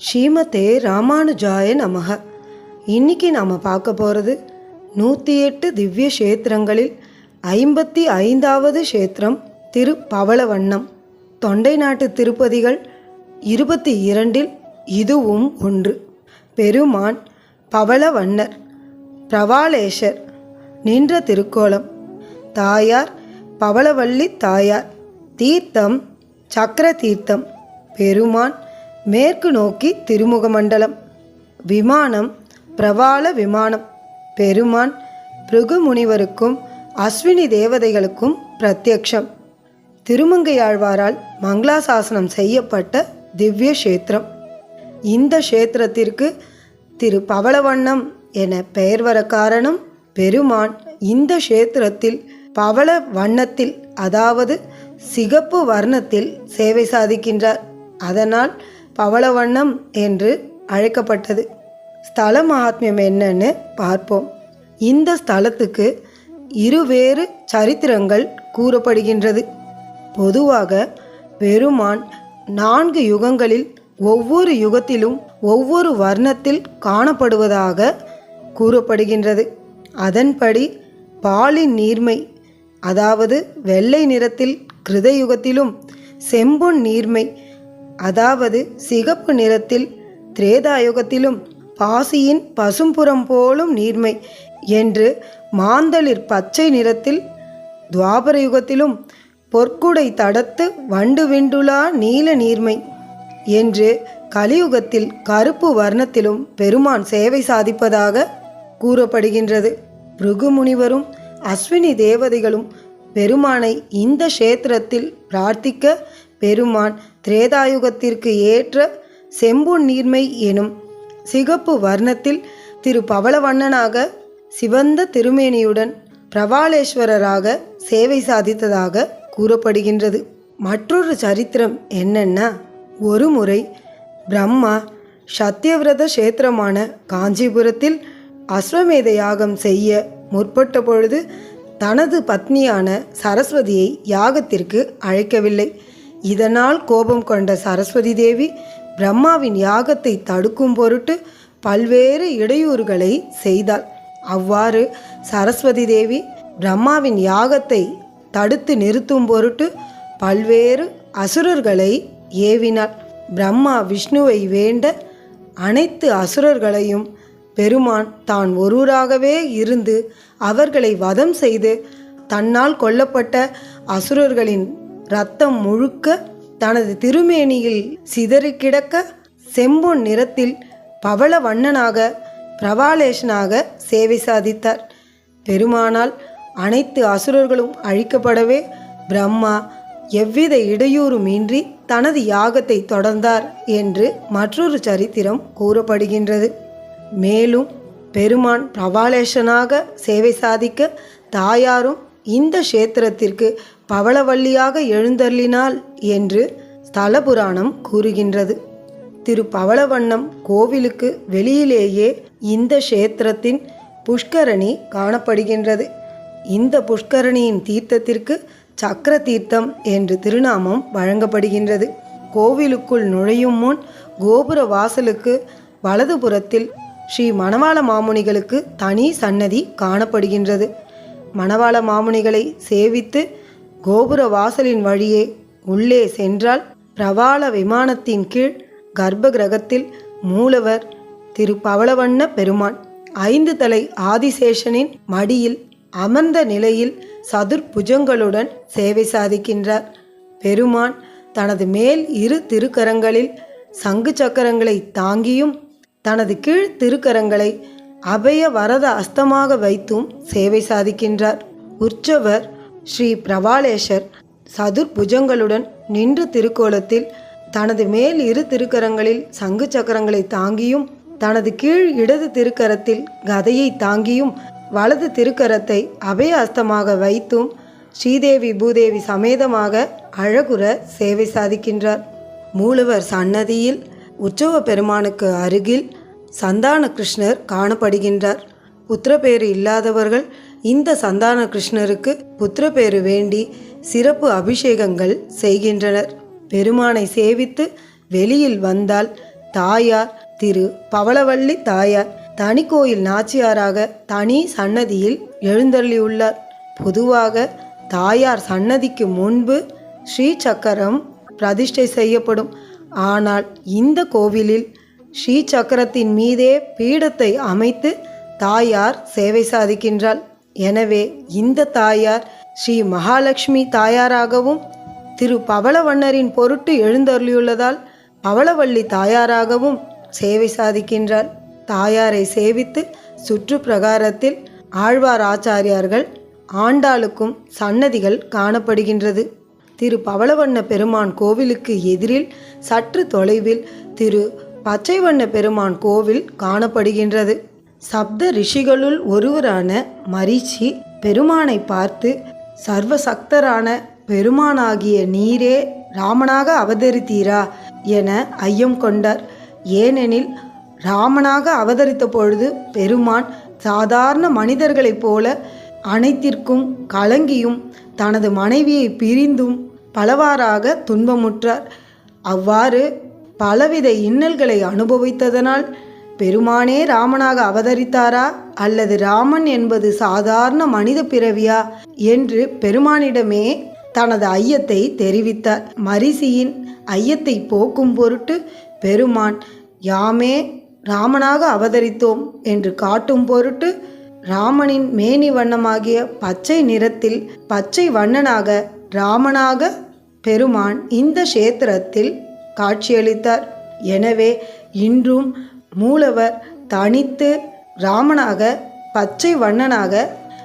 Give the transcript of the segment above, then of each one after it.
ஸ்ரீமதே ராமானுஜாய நமக. இன்னைக்கு நாம் பார்க்க போகிறது நூற்றி எட்டு திவ்ய க்ஷேத்திரங்களில் ஐம்பத்தி ஐந்தாவது க்ஷேத்திரம் திரு பவளவண்ணம் தொண்டை நாட்டு திருப்பதிகள் இருபத்தி இரண்டில் இதுவும் ஒன்று. பெருமான் பவளவண்ணர் பிரவாளேஷர் நின்ற திருக்கோலம் தாயார் பவளவள்ளி தாயார் தீர்த்தம் சக்கர தீர்த்தம் பெருமான் மேற்கு நோக்கி திருமுக மண்டலம் விமானம் பிரவாள விமானம். பெருமான் பிருகு முனிவருக்கும் அஸ்வினி தேவதைகளுக்கும் பிரத்யக்ஷம். திருமங்கையாழ்வாரால் மங்களாசாசனம் செய்யப்பட்ட திவ்ய கஷேத்திரம். இந்த க்ஷேத்திரத்திற்கு திரு பவளவண்ணம் என பெயர் வர காரணம் பெருமான். இந்த க்ஷேத்திரத்தில் பவள வண்ணத்தில் அதாவது சிகப்பு வர்ணத்தில் சேவை சாதிக்கின்றார். அதனால் பவளவண்ணம் என்று அழைக்கப்பட்டது. ஸ்தல மகாத்மியம் என்னன்னு பார்ப்போம். இந்த ஸ்தலத்துக்கு இருவேறு சரித்திரங்கள் கூறப்படுகின்றது. பொதுவாக பெருமான் நான்கு யுகங்களில் ஒவ்வொரு யுகத்திலும் ஒவ்வொரு வர்ணத்தில் காணப்படுவதாக கூறப்படுகின்றது. அதன்படி பாலின் நீர்மை அதாவது வெள்ளை நிறத்தில் கிருதயுகத்திலும் செம்பொன் நீர்மை அதாவது சிகப்பு நிறத்தில் திரேதாயுகத்திலும் பாசியின் பசும்புறம் போலும் நீர்மை என்று மாந்தளிர் பச்சை நிறத்தில் துவாபர யுகத்திலும் பொற்குடை தடத்து வண்டு விண்டுலா நீல நீர்மை என்று கலியுகத்தில் கருப்பு வர்ணத்திலும் பெருமான் சேவை சாதிப்பதாக கூறப்படுகின்றது. பிருகு முனிவரும் அஸ்வினி தேவதைகளும் பெருமானை இந்த க்ஷேத்திரத்தில் பிரார்த்திக்க பெருமான் திரேதாயுகத்திற்கு ஏற்ற செம்பொன் நீர்மை எனும் சிகப்பு வர்ணத்தில் திரு பவளவண்ணனாக சிவந்த திருமேனியுடன் பிரபாலேஸ்வரராக சேவை சாதித்ததாக கூறப்படுகின்றது. மற்றொரு சரித்திரம் என்னன்னா ஒரு முறை பிரம்மா சத்தியவிரத கஷேத்திரமான காஞ்சிபுரத்தில் அஸ்வமேத யாகம் செய்ய முற்பட்ட பொழுது தனது பத்னியான சரஸ்வதியை யாகத்திற்கு அழைக்கவில்லை. இதனால் கோபம் கொண்ட சரஸ்வதி தேவி பிரம்மாவின் யாகத்தை தடுக்கும் பொருட்டு பல்வேறு இடையூறுகளை செய்தாள். அவ்வாறு சரஸ்வதி தேவி பிரம்மாவின் யாகத்தை தடுத்து நிறுத்தும் பொருட்டு பல்வேறு அசுரர்களை ஏவினாள். பிரம்மா விஷ்ணுவை வேண்ட அனைத்து அசுரர்களையும் பெருமான் தான் ஒருவராகவே இருந்து அவர்களை வதம் செய்து தன்னால் கொல்லப்பட்ட அசுரர்களின் ரத்தம் முழுக்க தனது திருமேனியில் சிதறி கிடக்க செம்பொன் நிறத்தில் பவள வண்ணனாக பிரபாலேஷனாக சேவை சாதித்தார். பெருமானால் அனைத்து அசுரர்களும் அழிக்கப்படவே பிரம்மா எவ்வித இடையூறுமின்றி தனது யாகத்தை தொடர்ந்தார் என்று மற்றொரு சரித்திரம் கூறப்படுகின்றது. மேலும் பெருமான் பிரபாலேஷனாக சேவை சாதிக்க தாயாரும் இந்த க்ஷேத்திரத்திற்கு பவளவள்ளியாக எழுந்தருளினாள் என்று ஸ்தல புராணம் கூறுகின்றது. திரு பவளவண்ணம் கோவிலுக்கு வெளியிலேயே இந்த க்ஷேத்திரத்தின் புஷ்கரணி காணப்படுகின்றது. இந்த புஷ்கரணியின் தீர்த்தத்திற்கு சக்கர தீர்த்தம் என்று திருநாமம் வழங்கப்படுகின்றது. கோவிலுக்குள் நுழையும் முன் கோபுர வாசலுக்கு வலதுபுறத்தில் ஸ்ரீ மணவாள மாமுனிகளுக்கு தனி சன்னதி காணப்படுகின்றது. மணவாள மாமுனிகளை சேவித்து கோபுர வாசலின் வழியே உள்ளே சென்றால் பிரபால விமானத்தின் கீழ் கர்ப்ப கிரகத்தில் மூலவர் திரு பவளவண்ண பெருமான் ஐந்து தலை ஆதிசேஷனின் மடியில் அமர்ந்த நிலையில் சதுர்புஜங்களுடன் சேவை சாதிக்கின்றார். பெருமான் தனது மேல் இரு திருக்கரங்களில் சங்கு சக்கரங்களை தாங்கியும் தனது கீழ் திருக்கரங்களை அபய வரத அஸ்தமாக வைத்தும் சேவை சாதிக்கின்றார். உற்சவர் ஸ்ரீ பிரபாலேஷர் சதுர்புஜங்களுடன் நின்று திருக்கோலத்தில் தனது மேல் இரு திருக்கரங்களில் சங்கு சக்கரங்களை தாங்கியும் தனது கீழ் இடது திருக்கரத்தில் கதையை தாங்கியும் வலது திருக்கரத்தை அபய அஸ்தமாக வைத்தும் ஸ்ரீதேவி பூதேவி சமேதமாக அழகுற சேவை சாதிக்கின்றார். மூலவர் சன்னதியில் உற்சவ பெருமானுக்கு அருகில் சந்தான கிருஷ்ணர் காணப்படுகின்றார். புத்திரப்பேறு இல்லாதவர்கள் இந்த சந்தான கிருஷ்ணருக்கு புத்திரப்பேறு வேண்டி சிறப்பு அபிஷேகங்கள் செய்கின்றனர். பெருமானை சேவித்து வெளியில் வந்தால் தாயார் திரு பவளவள்ளி தாயார் தனி கோயில் நாச்சியாராக தனி சன்னதியில் எழுந்தள்ளியுள்ளார் பொதுவாக தாயார் சன்னதிக்கு முன்பு ஸ்ரீ சக்கரம் பிரதிஷ்டை செய்யப்படும். ஆனால் இந்த கோவிலில் ஸ்ரீ சக்கரத்தின் மீதே பீடத்தை அமைத்து தாயார் சேவை சாதிக்கின்றாள். எனவே இந்த தாயார் ஸ்ரீ மகாலட்சுமி தாயாராகவும் திரு பவளவண்ணரின் பொருட்டு எழுந்தருளியுள்ளதால் பவளவள்ளி தாயாராகவும் சேவை சாதிக்கின்றாள். தாயாரை சேவித்து சுற்று பிரகாரத்தில் ஆழ்வார் ஆச்சாரியார்கள் ஆண்டாளுக்கும் சன்னதிகள் காணப்படுகின்றது. திரு பவளவண்ண பெருமான் கோவிலுக்கு எதிரில் சற்று தொலைவில் திரு பச்சைவண்ண பெருமான் கோவில் காணப்படுகின்றது. சப்த ரிஷிகளுள் ஒருவரான மரிச்சி பெருமானை பார்த்து சர்வசக்தரான பெருமானாகிய நீரே ராமனாக அவதரித்தீரா என ஐயம் கொண்டார். ஏனெனில் ராமனாக அவதரித்த பொழுது பெருமான் சாதாரண மனிதர்களைப் போல அனைத்திற்கும் கலங்கியும் தனது மனைவியை பிரிந்தும் பலவாறாக துன்பமுற்றார். அவ்வாறு பலவித இன்னல்களை அனுபவித்ததனால் பெருமானே ராமனாக அவதரித்தாரா? அல்லது ராமன் என்பது சாதாரண மனித பிறவியா? என்று பெருமானிடமே தனது ஐயத்தை தெரிவித்தார். மரிசியின் ஐயத்தை போக்கும் பொருட்டு பெருமான் யாமே ராமனாக அவதரித்தோம் என்று காட்டும் பொருட்டு ராமனின் மேனி வண்ணமாகிய பச்சை நிறத்தில் பச்சை வண்ணனாக ராமனாக பெருமான் இந்த கஷேத்திரத்தில் காட்சியளித்தார். எனவே இன்றும் மூலவர் தனித்து ராமனாக பச்சை வண்ணனாக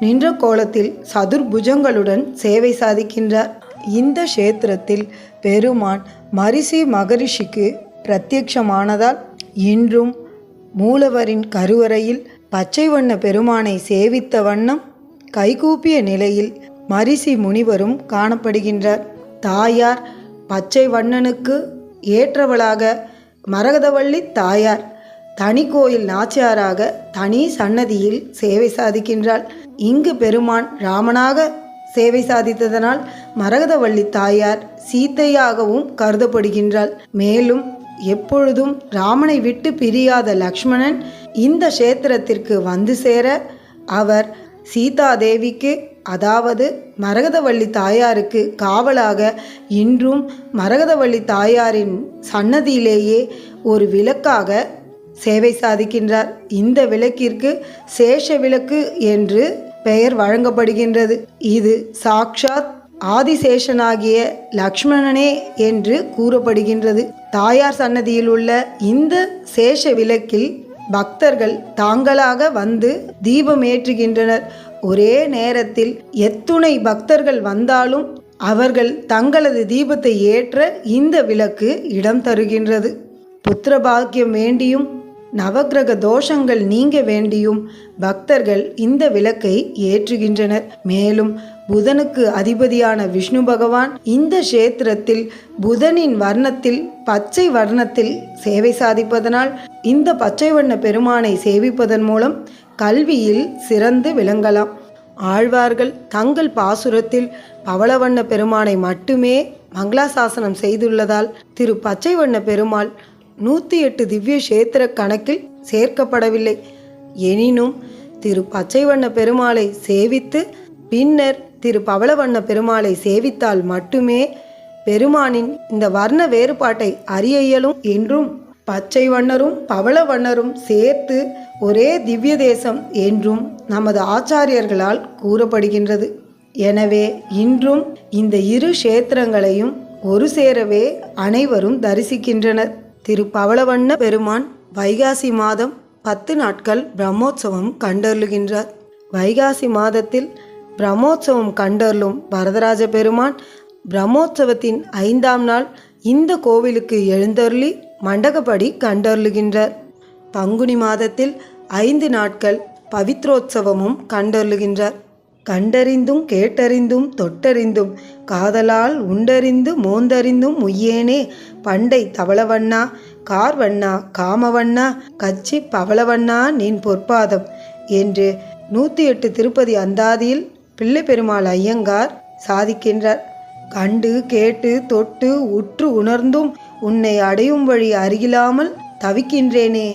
நின்ற கோலத்தில் சதுர்புஜங்களுடன் சேவை சாதிக்கின்றார். இந்த க்ஷேத்திரத்தில் பெருமான் மரிசி மகரிஷிக்கு பிரத்யக்ஷமானதால் இன்றும் மூலவரின் கருவறையில் பச்சை வண்ண பெருமானை சேவித்த வண்ணம் கைகூப்பிய நிலையில் மரிசி முனிவரும் காணப்படுகின்றார். தாயார் பச்சை வண்ணனுக்கு ஏற்றவளாக மரகதவள்ளி தாயார். தனி கோயில் நாச்சியாராக தனி சன்னதியில் சேவை சாதிக்கின்றாள். இங்கு பெருமான் ராமனாக சேவை சாதித்ததனால் மரகதவள்ளி தாயார் சீத்தையாகவும் கருதப்படுகின்றாள். மேலும் எப்பொழுதும் ராமனை விட்டு பிரியாத லக்ஷ்மணன் இந்த கஷேத்திரத்திற்கு வந்து சேர அவர் சீதாதேவிக்கு அதாவது மரகதவள்ளி தாயாருக்கு காவலாக இன்றும் மரகதவள்ளி தாயாரின் சன்னதியிலேயே ஒரு விளக்காக சேவை சாதிக்கின்றார். இந்த விளக்கிற்கு சேஷ விளக்கு என்று பெயர் வழங்கப்படுகின்றது. இது சாக்ஷாத் ஆதிசேஷனாகிய லக்ஷ்மணனே என்று கூறப்படுகின்றது. தாயார் சன்னதியில் உள்ள இந்த சேஷ விளக்கில் பக்தர்கள் தாங்களாக வந்து தீபம் ஏற்றுகின்றனர். ஒரே நேரத்தில் எத்துணை பக்தர்கள் வந்தாலும் அவர்கள் தங்களது தீபத்தை ஏற்ற இந்த விளக்கு இடம் தருகின்றது. புத்திர பாக்கியம் வேண்டியும் நவக்கிரக தோஷங்கள் நீங்க வேண்டியும் பக்தர்கள் இந்த விளக்கை ஏற்றுகின்றனர். மேலும் புதனுக்கு அதிபதியான விஷ்ணு பகவான் இந்த கஷேத்திரத்தில் புதனின் வர்ணத்தில் பச்சை வர்ணத்தில் சேவை சாதிப்பதனால் இந்த பச்சை வண்ண பெருமானை சேவிப்பதன் மூலம் கல்வியில் சிறந்து விளங்கலாம். ஆழ்வார்கள் தங்கள் பாசுரத்தில் பவளவண்ண பெருமானை மட்டுமே மங்களாசாசனம் செய்துள்ளதால் திரு பச்சை வண்ண பெருமாள் நூற்றி எட்டு திவ்ய கஷேத்திர கணக்கில் சேர்க்கப்படவில்லை. எனினும் திரு பச்சை வண்ண பெருமாளை சேவித்து பின்னர் திரு பவளவண்ண பெருமாளை சேவித்தால் மட்டுமே பெருமானின் இந்த வர்ண வேறுபாட்டை அறிய இயலும் என்றும் பச்சை வண்ணரும் பவள வண்ணரும் சேர்த்து ஒரே திவ்ய தேசம் என்றும் நமது ஆச்சாரியர்களால் கூறப்படுகின்றது. எனவே இன்றும் இந்த இரு க்ஷேத்திரங்களையும் ஒரு சேரவே அனைவரும் தரிசிக்கின்றனர். திரு பவளவண்ண பெருமான் வைகாசி மாதம் பத்து நாட்கள் பிரம்மோற்சவம் கண்டருளுகின்றார். வைகாசி மாதத்தில் பிரம்மோற்சவம் கண்டருளும் வரதராஜ பெருமான் பிரம்மோற்சவத்தின் ஐந்தாம் நாள் இந்த கோவிலுக்கு எழுந்தருளி மண்டகப்படி கண்டருளுகின்றார். பங்குனி மாதத்தில் ஐந்து நாட்கள் பவித்ரோத்சவமும் கண்டருளுகின்றார். கண்டறிந்தும் கேட்டறிந்தும் தொட்டறிந்தும் காதலால் உண்டறிந்து மோந்தறிந்தும் முய்யேனே பண்டை தவளவண்ணா கார்வண்ணா காமவண்ணா கச்சி பவளவண்ணா நின் பொற்பாதம் என்று நூற்றி எட்டு திருப்பதி அந்தாதியில் பிள்ளை பெருமாள் ஐயங்கார் சாதிக்கின்றார். கண்டு கேட்டு தொட்டு உற்று உணர்ந்தும் உன்னை அடையும் வழி அருகிலாமல் தவிக்கின்றேனே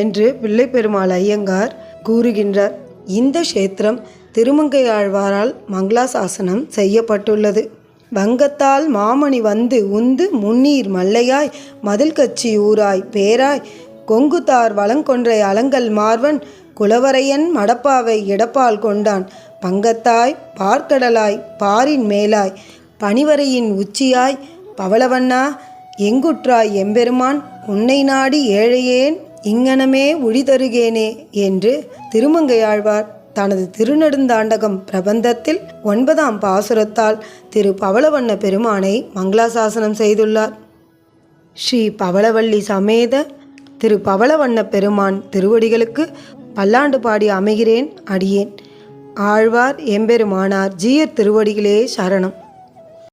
என்று பிள்ளைப்பெருமாள் ஐயங்கார் கூறுகின்றார். இந்த க்ஷேத்திரம் திருமங்கையாழ்வாரால் மங்களாசாசனம் செய்யப்பட்டுள்ளது. வங்கத்தால் மாமணி வந்து உந்து முன்னீர் மல்லையாய் மதில் கச்சி ஊராய் பேராய் கொங்குதார் வளங்கொன்றை அலங்கல் மார்வன் குலவரையன் மடப்பாவை இடப்பால் கொண்டான். பங்கத்தாய் பார்க்கடலாய் பாரின் மேலாய் பனிவரையின் உச்சியாய் பவளவண்ணா எங்குற்றாய் எம்பெருமான்? உன்னை நாடி ஏழையேன் இங்கனமே உழிதருகேனே என்று திருமங்கையாழ்வார் தனது திருநெடுந்தாண்டகம் பிரபந்தத்தில் ஒன்பதாம் பாசுரத்தால் திரு பவளவண்ண பெருமானை மங்களாசாசனம் செய்துள்ளார். ஸ்ரீ பவளவள்ளி சமேத திரு பவளவண்ண பெருமான் திருவடிகளுக்கு பல்லாண்டு பாடி அமைகிறேன் அடியேன். ஆழ்வார் எம்பெருமானார் ஜீயர் திருவடிகளே சரணம்.